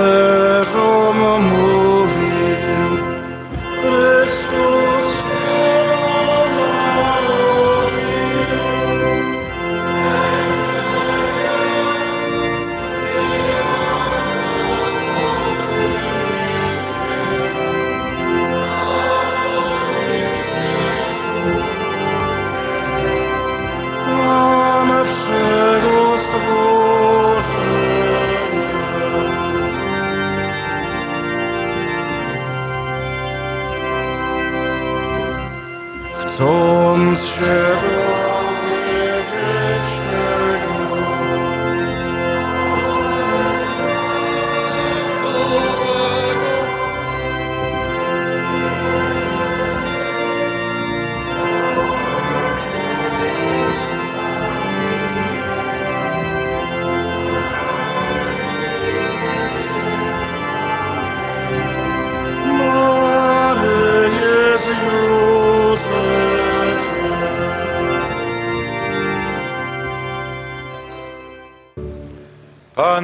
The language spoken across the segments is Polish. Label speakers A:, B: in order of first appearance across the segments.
A: Other.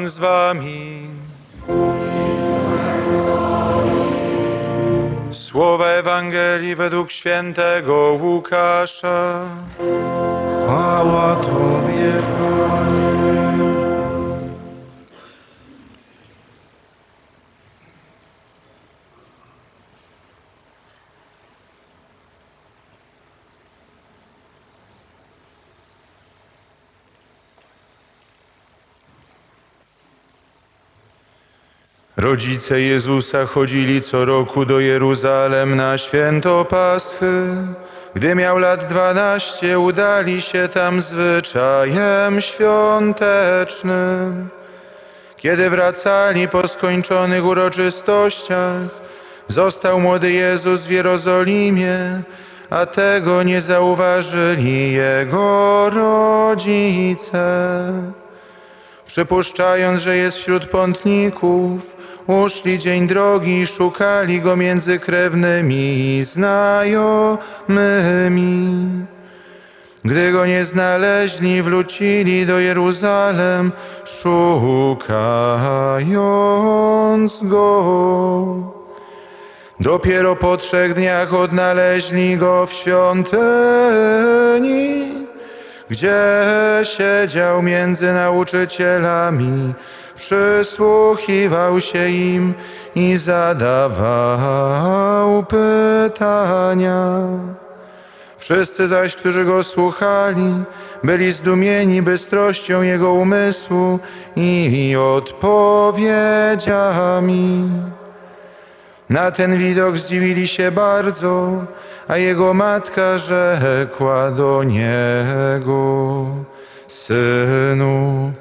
A: Z
B: wami. Słowa Ewangelii według świętego Łukasza.
A: Chwała Tobie.
B: Rodzice Jezusa chodzili co roku do Jeruzalem na święto Paschy. Gdy miał lat dwanaście, udali się tam zwyczajem świątecznym. Kiedy wracali po skończonych uroczystościach, został młody Jezus w Jerozolimie, a tego nie zauważyli jego rodzice. Przypuszczając, że jest wśród pątników, uszli dzień drogi i szukali go między krewnymi i znajomymi. Gdy go nie znaleźli, wrócili do Jeruzalem, szukając go. Dopiero po trzech dniach odnaleźli go w świątyni, gdzie siedział między nauczycielami, przysłuchiwał się im i zadawał pytania. Wszyscy zaś, którzy go słuchali, byli zdumieni bystrością jego umysłu i odpowiedziami. Na ten widok zdziwili się bardzo, a jego matka rzekła do niego: Synu,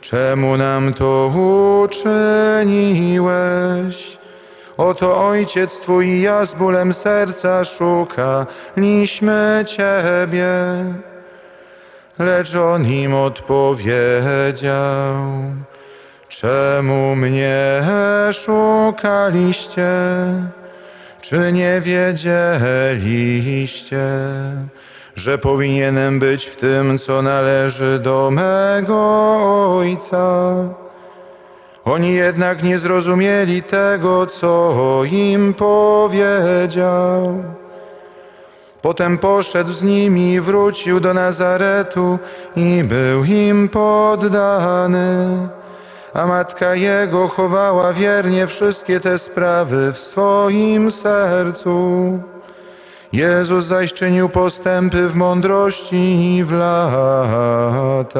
B: czemu nam to uczyniłeś? Oto ojciec twój i ja z bólem serca szukaliśmy ciebie. Lecz on im odpowiedział: Czemu mnie szukaliście? Czy nie wiedzieliście, że powinienem być w tym, co należy do mego Ojca? Oni jednak nie zrozumieli tego, co im powiedział. Potem poszedł z nimi, wrócił do Nazaretu i był im poddany. A matka jego chowała wiernie wszystkie te sprawy w swoim sercu. Jezus zaś czynił postępy w mądrości i w latach,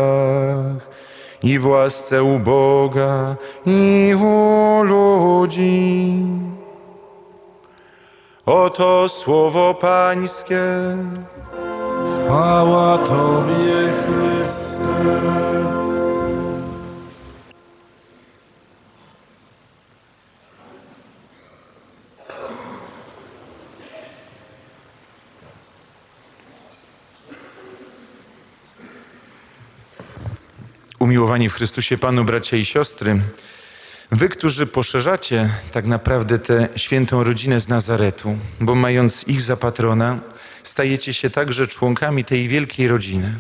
B: i w łasce u Boga, i u ludzi. Oto słowo Pańskie.
A: Chwała Tobie, Chryste.
B: Umiłowani w Chrystusie Panu, bracia i siostry, wy, którzy poszerzacie tak naprawdę tę świętą rodzinę z Nazaretu, bo mając ich za patrona, stajecie się także członkami tej wielkiej rodziny.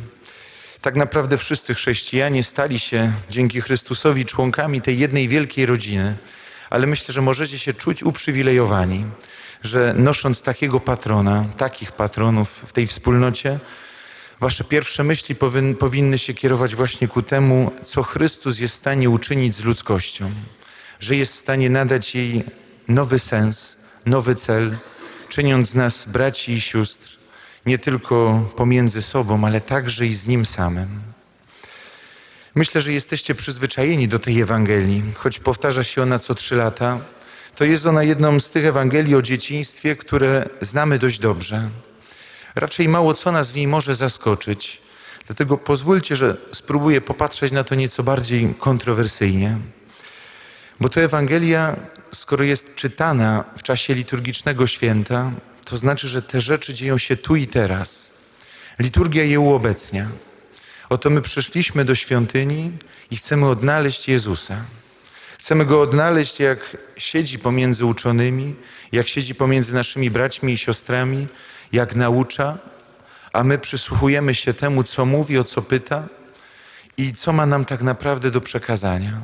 B: Tak naprawdę wszyscy chrześcijanie stali się dzięki Chrystusowi członkami tej jednej wielkiej rodziny, ale myślę, że możecie się czuć uprzywilejowani, że nosząc takiego patrona, takich patronów w tej wspólnocie, wasze pierwsze myśli powin, powinny się kierować właśnie ku temu, co Chrystus jest w stanie uczynić z ludzkością, że jest w stanie nadać jej nowy sens, nowy cel, czyniąc z nas braci i sióstr, nie tylko pomiędzy sobą, ale także i z Nim samym. Myślę, że jesteście przyzwyczajeni do tej Ewangelii, choć powtarza się ona co trzy lata. To jest ona jedną z tych Ewangelii o dzieciństwie, które znamy dość dobrze. Raczej mało co nas w niej może zaskoczyć, dlatego pozwólcie, że spróbuję popatrzeć na to nieco bardziej kontrowersyjnie. Bo to Ewangelia, skoro jest czytana w czasie liturgicznego święta, to znaczy, że te rzeczy dzieją się tu i teraz. Liturgia je uobecnia. Oto my przyszliśmy do świątyni i chcemy odnaleźć Jezusa. Chcemy Go odnaleźć, jak siedzi pomiędzy uczonymi, jak siedzi pomiędzy naszymi braćmi i siostrami, jak naucza, a my przysłuchujemy się temu, co mówi, o co pyta i co ma nam tak naprawdę do przekazania.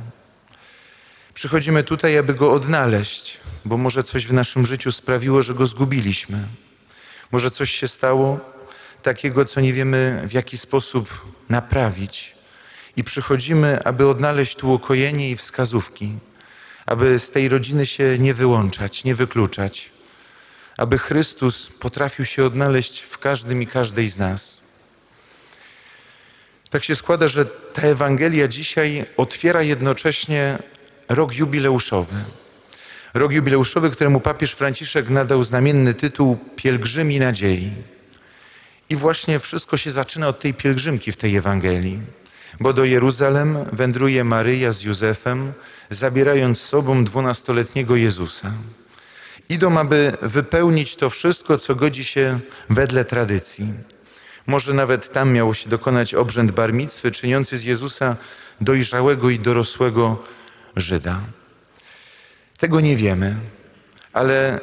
B: Przychodzimy tutaj, aby Go odnaleźć, bo może coś w naszym życiu sprawiło, że Go zgubiliśmy. Może coś się stało takiego, co nie wiemy w jaki sposób naprawić. I przychodzimy, aby odnaleźć tu ukojenie i wskazówki, aby z tej rodziny się nie wyłączać, nie wykluczać, aby Chrystus potrafił się odnaleźć w każdym i każdej z nas. Tak się składa, że ta Ewangelia dzisiaj otwiera jednocześnie rok jubileuszowy. Rok jubileuszowy, któremu papież Franciszek nadał znamienny tytuł Pielgrzymi Nadziei. I właśnie wszystko się zaczyna od tej pielgrzymki w tej Ewangelii, bo do Jeruzalem wędruje Maryja z Józefem, zabierając sobą dwunastoletniego Jezusa. Idą, aby wypełnić to wszystko, co godzi się wedle tradycji. Może nawet tam miało się dokonać obrzęd barmictwy, czyniący z Jezusa dojrzałego i dorosłego Żyda. Tego nie wiemy, ale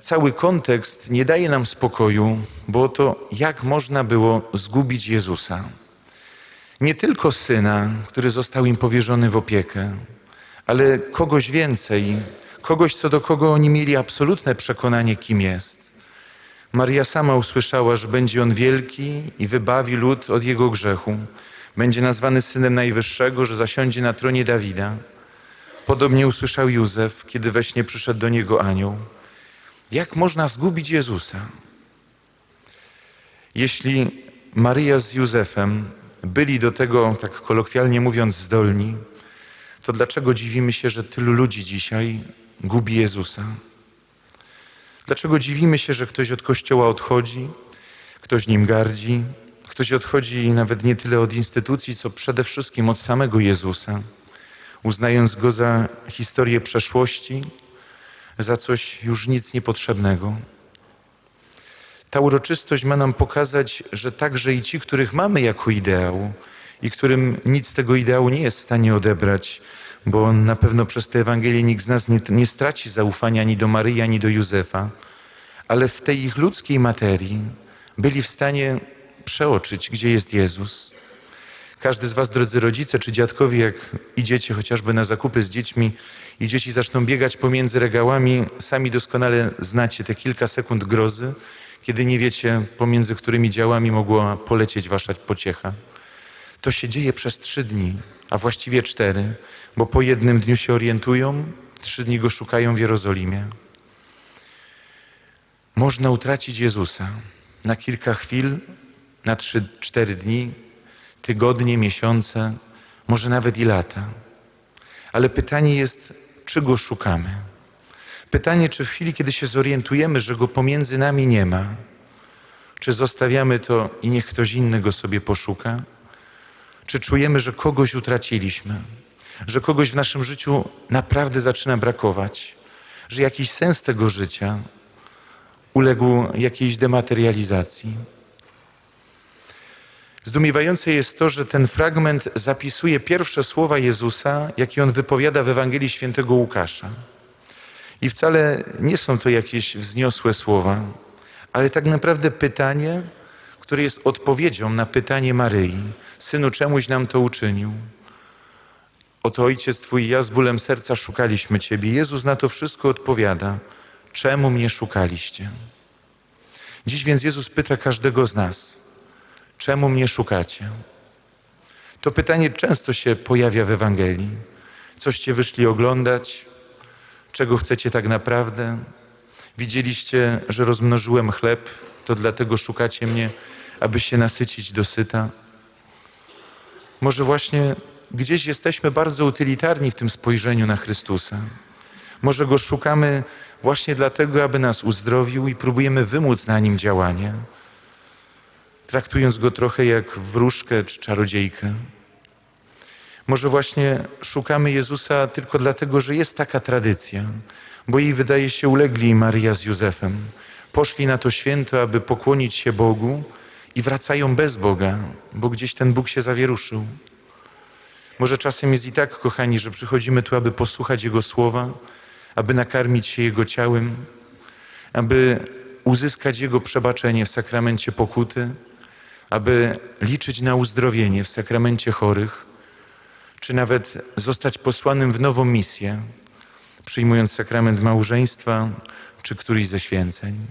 B: cały kontekst nie daje nam spokoju, bo to jak można było zgubić Jezusa. Nie tylko syna, który został im powierzony w opiekę, ale kogoś więcej, kogoś, co do kogo oni mieli absolutne przekonanie, kim jest. Maria sama usłyszała, że będzie on wielki i wybawi lud od jego grzechu. Będzie nazwany synem Najwyższego, że zasiądzie na tronie Dawida. Podobnie usłyszał Józef, kiedy we śnie przyszedł do niego anioł. Jak można zgubić Jezusa? Jeśli Maryja z Józefem byli do tego, tak kolokwialnie mówiąc, zdolni, to dlaczego dziwimy się, że tylu ludzi dzisiaj gubi Jezusa? Dlaczego dziwimy się, że ktoś od Kościoła odchodzi, ktoś nim gardzi, ktoś odchodzi nawet nie tyle od instytucji, co przede wszystkim od samego Jezusa, uznając go za historię przeszłości, za coś już nic niepotrzebnego. Ta uroczystość ma nam pokazać, że także i ci, których mamy jako ideał i którym nic tego ideału nie jest w stanie odebrać, bo na pewno przez tę Ewangelię nikt z nas nie, nie straci zaufania ani do Maryi, ani do Józefa, ale w tej ich ludzkiej materii byli w stanie przeoczyć, gdzie jest Jezus. Każdy z Was, drodzy rodzice czy dziadkowie, jak idziecie chociażby na zakupy z dziećmi i dzieci zaczną biegać pomiędzy regałami, sami doskonale znacie te kilka sekund grozy, kiedy nie wiecie, pomiędzy którymi działami mogła polecieć Wasza pociecha. To się dzieje przez trzy dni, a właściwie cztery, bo po jednym dniu się orientują, trzy dni go szukają w Jerozolimie. Można utracić Jezusa na kilka chwil, na trzy, cztery dni, tygodnie, miesiące, może nawet i lata. Ale pytanie jest, czy go szukamy? Pytanie, czy w chwili, kiedy się zorientujemy, że go pomiędzy nami nie ma, czy zostawiamy to i niech ktoś inny go sobie poszuka? Czy czujemy, że kogoś utraciliśmy, że kogoś w naszym życiu naprawdę zaczyna brakować, że jakiś sens tego życia uległ jakiejś dematerializacji? Zdumiewające jest to, że ten fragment zapisuje pierwsze słowa Jezusa, jakie on wypowiada w Ewangelii Świętego Łukasza. I wcale nie są to jakieś wzniosłe słowa, ale tak naprawdę pytanie, które jest odpowiedzią na pytanie Maryi: Synu, czemuś nam to uczynił? Oto ojciec Twój i ja z bólem serca szukaliśmy Ciebie. Jezus na to wszystko odpowiada. Czemu mnie szukaliście? Dziś więc Jezus pyta każdego z nas, czemu mnie szukacie? To pytanie często się pojawia w Ewangelii. Coście wyszli oglądać? Czego chcecie tak naprawdę? Widzieliście, że rozmnożyłem chleb, to dlatego szukacie mnie, aby się nasycić dosyta? Może właśnie gdzieś jesteśmy bardzo utylitarni w tym spojrzeniu na Chrystusa. Może Go szukamy właśnie dlatego, aby nas uzdrowił i próbujemy wymóc na Nim działanie, traktując Go trochę jak wróżkę czy czarodziejkę. Może właśnie szukamy Jezusa tylko dlatego, że jest taka tradycja, bo jej wydaje się ulegli Maria z Józefem. Poszli na to święto, aby pokłonić się Bogu i wracają bez Boga, bo gdzieś ten Bóg się zawieruszył. Może czasem jest i tak, kochani, że przychodzimy tu, aby posłuchać Jego słowa, aby nakarmić się Jego ciałem, aby uzyskać Jego przebaczenie w sakramencie pokuty, aby liczyć na uzdrowienie w sakramencie chorych, czy nawet zostać posłanym w nową misję, przyjmując sakrament małżeństwa czy któryś ze święceń.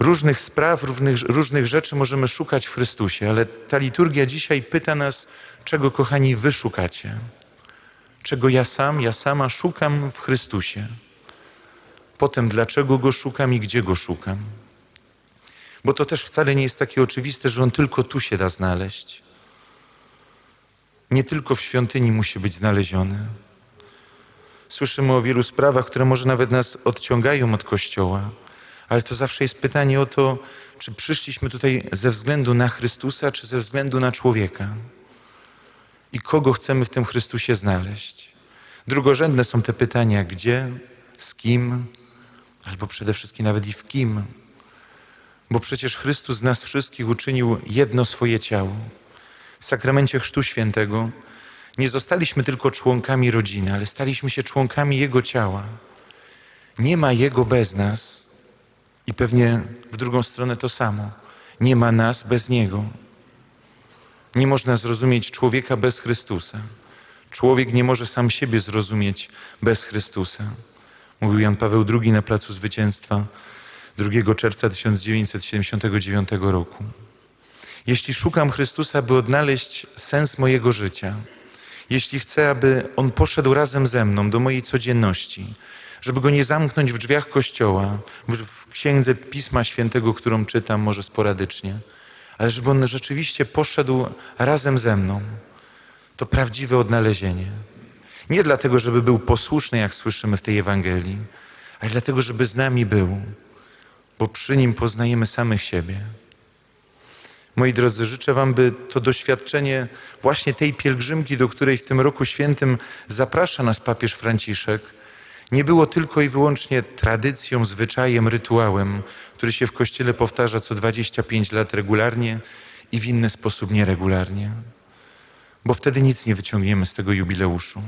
B: Różnych spraw, różnych, różnych rzeczy możemy szukać w Chrystusie, ale ta liturgia dzisiaj pyta nas, czego, kochani, wy szukacie. Czego ja sam, ja sama szukam w Chrystusie. Potem, dlaczego go szukam i gdzie go szukam. Bo to też wcale nie jest takie oczywiste, że on tylko tu się da znaleźć. Nie tylko w świątyni musi być znaleziony. Słyszymy o wielu sprawach, które może nawet nas odciągają od Kościoła, ale to zawsze jest pytanie o to, czy przyszliśmy tutaj ze względu na Chrystusa, czy ze względu na człowieka. I kogo chcemy w tym Chrystusie znaleźć. Drugorzędne są te pytania, gdzie, z kim, albo przede wszystkim nawet i w kim. Bo przecież Chrystus z nas wszystkich uczynił jedno swoje ciało. W sakramencie Chrztu Świętego nie zostaliśmy tylko członkami rodziny, ale staliśmy się członkami Jego ciała. Nie ma Jego bez nas i pewnie w drugą stronę to samo. Nie ma nas bez Niego. Nie można zrozumieć człowieka bez Chrystusa. Człowiek nie może sam siebie zrozumieć bez Chrystusa. Mówił Jan Paweł II na Placu Zwycięstwa 2 czerwca 1979 roku. Jeśli szukam Chrystusa, by odnaleźć sens mojego życia, jeśli chcę, aby On poszedł razem ze mną do mojej codzienności, żeby Go nie zamknąć w drzwiach Kościoła, w, księdze Pisma Świętego, którą czytam może sporadycznie, ale żeby On rzeczywiście poszedł razem ze mną, to prawdziwe odnalezienie. Nie dlatego, żeby był posłuszny, jak słyszymy w tej Ewangelii, ale dlatego, żeby z nami był, bo przy Nim poznajemy samych siebie. Moi drodzy, życzę Wam, by to doświadczenie właśnie tej pielgrzymki, do której w tym roku świętym zaprasza nas papież Franciszek, nie było tylko i wyłącznie tradycją, zwyczajem, rytuałem, który się w Kościele powtarza co 25 lat regularnie i w inny sposób nieregularnie. Bo wtedy nic nie wyciągniemy z tego jubileuszu.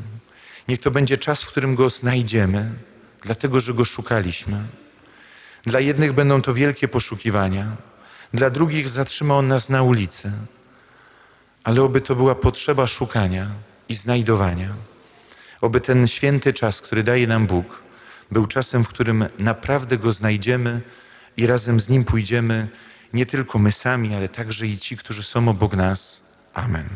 B: Niech to będzie czas, w którym Go znajdziemy, dlatego że Go szukaliśmy. Dla jednych będą to wielkie poszukiwania, dla drugich zatrzyma On nas na ulicy. Ale oby to była potrzeba szukania i znajdowania. Oby ten święty czas, który daje nam Bóg, był czasem, w którym naprawdę Go znajdziemy i razem z Nim pójdziemy, nie tylko my sami, ale także i ci, którzy są obok nas. Amen.